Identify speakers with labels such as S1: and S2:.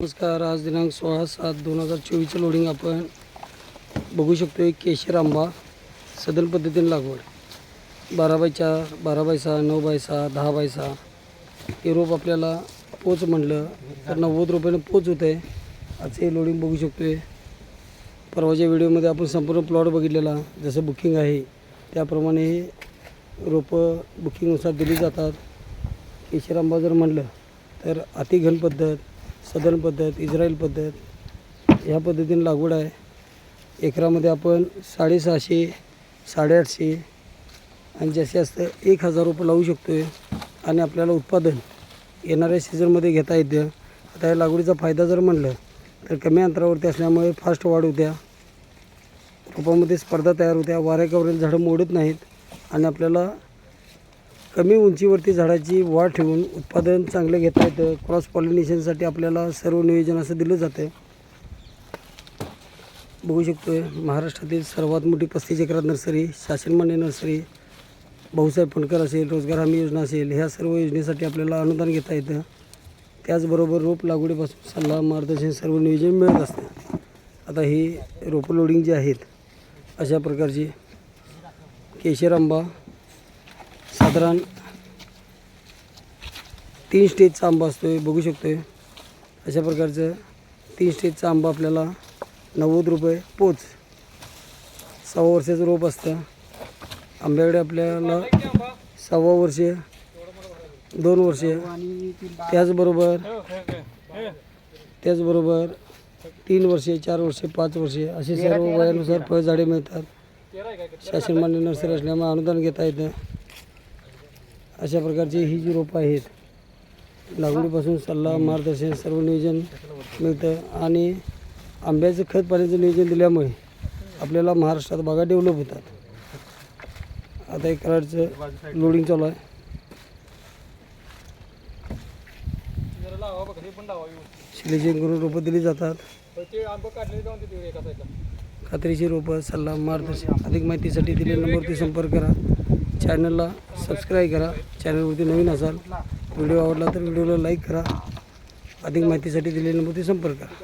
S1: नमस्कार आज दिनांक सोळा सात दोन हजार चोवीसचं लोडिंग आपण बघू शकतो एक केशर आंबा सदन पद्धतीने लागवड. बारा बाय चार बारा बाय सहा नऊ बाय सहा दहा बाय सहा. हे रोप आपल्याला पोच म्हणलं तर नव्वद रुपयानं पोच होत आहे आज हे लोडिंग बघू शकतो आहे परवाच्या व्हिडिओमध्ये आपण संपूर्ण प्लॉट बघितलेला जसं बुकिंग आहे त्याप्रमाणे रोपं बुकिंगनुसार दिली जातात. केशर आंबा जर म्हणलं तर अतिघन पद्धत सदन पद्धत इस्रायल पद्धत ह्या पद्धतीने लागवड आहे. एकरामध्ये आपण साडेसहाशे साडेआठशे आणि जास्तीत जास्त एक हजार रुपये लावू शकतो आहे आणि आपल्याला उत्पादन येणाऱ्या सीझनमध्ये घेता येतं. आता या लागवडीचा फायदा जर म्हणलं तर कमी अंतरावरती असल्यामुळे फास्ट वाढ होत्या. रोपामध्ये स्पर्धा तयार होत्या. वाऱ्याकावरील झाडं मोडत नाहीत आणि आपल्याला कमी उंचीवरती झाडाची वाढ ठेवून उत्पादन चांगलं घेता येतं. क्रॉस पॉलिनेशनसाठी आपल्याला सर्व नियोजन असं दिलं जातं बघू शकतो आहे महाराष्ट्रातील सर्वात मोठी पस्तीस एकरात नर्सरी शासनमान्य नर्सरी भाऊसाहेब फणकर असेल रोजगार हमी योजना असेल ह्या सर्व योजनेसाठी आपल्याला अनुदान घेता येतं. त्याचबरोबर रोप लागवडीपासून सल्ला मार्गदर्शन सर्व नियोजन मिळत असतं. आता ही रोपं लोडिंग जी आहेत अशा प्रकारची केशर आंबा साधारण तीन स्टेजचा आंबा असतो आहे बघू शकतो आहे अशा प्रकारचं तीन स्टेजचा आंबा आपल्याला नव्वद रुपये पोच. सव्वा वर्षाचं रोप असतं. आंब्याकडे आपल्याला सव्वा वर्षे दोन वर्षे. त्याचबरोबर त्याचबरोबर तीन वर्षे चार वर्षे पाच वर्षे असे सर्व वयानुसार फळझाडे मिळतात. शासन मान्य नर्सरी असल्यामुळे अनुदान घेता येतं. अशा प्रकारची ही जी रोपं आहेत लागवडीपासून सल्ला मार्गदर्शन सर्व नियोजन मिळतं. आणि आंब्याचं खत पाण्याचं नियोजन दिल्यामुळे आपल्याला महाराष्ट्रात बागा डेव्हलप होतात. आता एक कराडचं लोडिंग चालू आहे. शिलेजन करून रोपं दिली जातात. खात्रीची रोपं सल्ला मार्गदर्शन अधिक माहितीसाठी दिलेल्या नंबरवरती संपर्क करा. चॅनलला सबस्क्राईब करा. चॅनलवरती नवीन असाल व्हिडिओ आवडला तर व्हिडिओला लाईक करा. अधिक माहितीसाठी दिलेल्या नंबरवरती संपर्क करा.